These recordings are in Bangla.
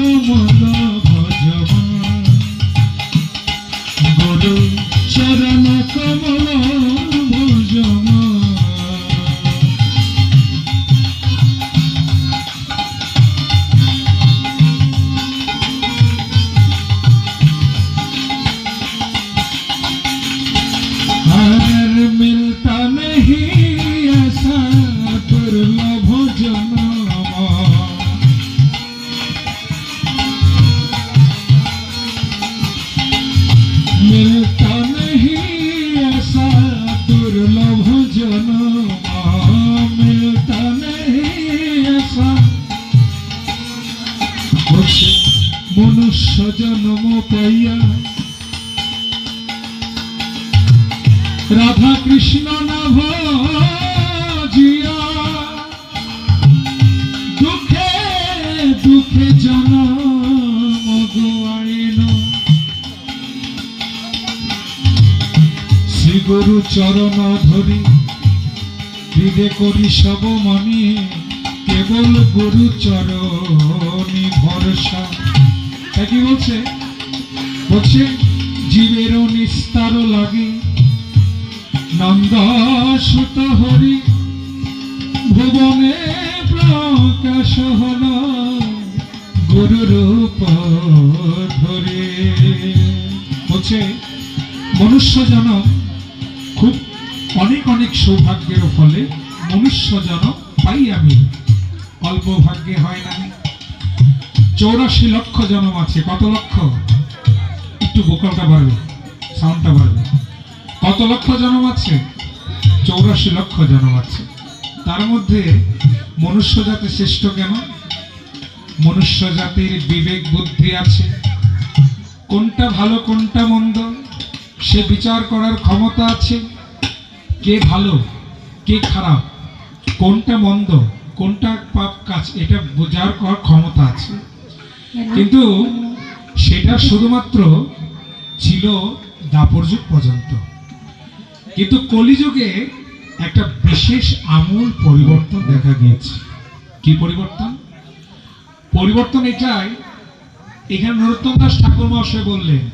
তোমার ভজবা গুরু চরণ কমলা জন্ম পাইয়া রাধা কৃষ্ণ না ভজিয়া দুঃখে দুঃখে জনম গোয়াইন শ্রী চরণ ধরি হৃদে করি সব মনি কেবল গুরু চরণি ভরসা কি বলছে বলছে জীবেরও নিস্তার লাগে। নন্দ সুত হরি, ভুবনে প্রকাশ হল গুরু রূপ ধরে। বলছে, মনুষ্য জনম খুব অনেক অনেক সৌভাগ্যের ফলে মনুষ্য যেন পাই আমি, অল্প ভাগ্যে হয় না। চৌরাশি লক্ষ জনম আছে। কত লক্ষ? একটু বোকালটা বাড়বে সাউন্ডটা বাড়বে। কত লক্ষ জনম আছে? চৌরাশি লক্ষ জনম আছে। তার মধ্যে মনুষ্য জাতি শ্রেষ্ঠ কেন? মনুষ্য জাতির বিবেক, বুদ্ধি আছে। কোনটা ভালো, কোনটা মন্দ? সে বিচার করার ক্ষমতা আছে। কে ভালো, কে খারাপ? কোনটা মন্দ, কোনটা পাপ কাজ? এটা বোঝার করার ক্ষমতা আছে। কিন্তু সেটা শুধুমাত্র ছিল দাপর যুগ পর্যন্ত। কিন্তু কলিযুগে একটা বিশেষ আমূল পরিবর্তন দেখা গিয়েছে। কি পরিবর্তন? পরিবর্তন এটাই, এখানে নরোত্তম দাস ঠাকুর মহাশয় বললেন,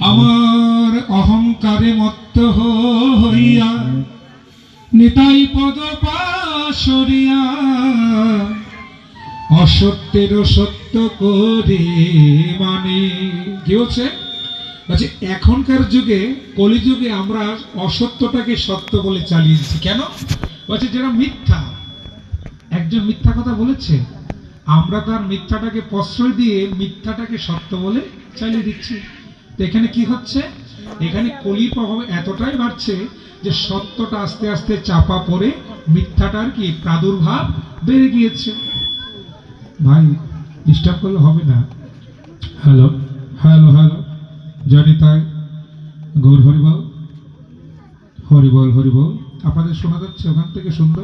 আমার অহংকারে মত্ত হইয়া নিতাই পদ পাশরিয়া অসত্যের সত্য করে মানে। কি হচ্ছে? বলছে, এখনকার যুগে, কলিযুগে আমরা অসত্যটাকে সত্য বলে চালিয়ে দিচ্ছি কেন? বলছে, যেটা মিথ্যা। একজন মিথ্যা কথা বলেছে। আমরা তার মিথ্যাটাকে প্রশ্রয় দিয়ে মিথ্যাটাকে সত্য বলে চালিয়ে দিচ্ছি। তো এখানে কি হচ্ছে? এখানে কলির প্রভাব এতটাই বাড়ছে যে সত্যটা আস্তে আস্তে চাপা পড়ে মিথ্যাটার কি প্রাদুর্ভাব বেড়ে গিয়েছে। ভাই ডিস্টার্ব করলে হবে না। হ্যালো হ্যালো হ্যালো জনিতায় গৌর হরিবল হরিবল হরিবল। আপনাদের শোনা যাচ্ছে ওখান থেকে সুন্দর।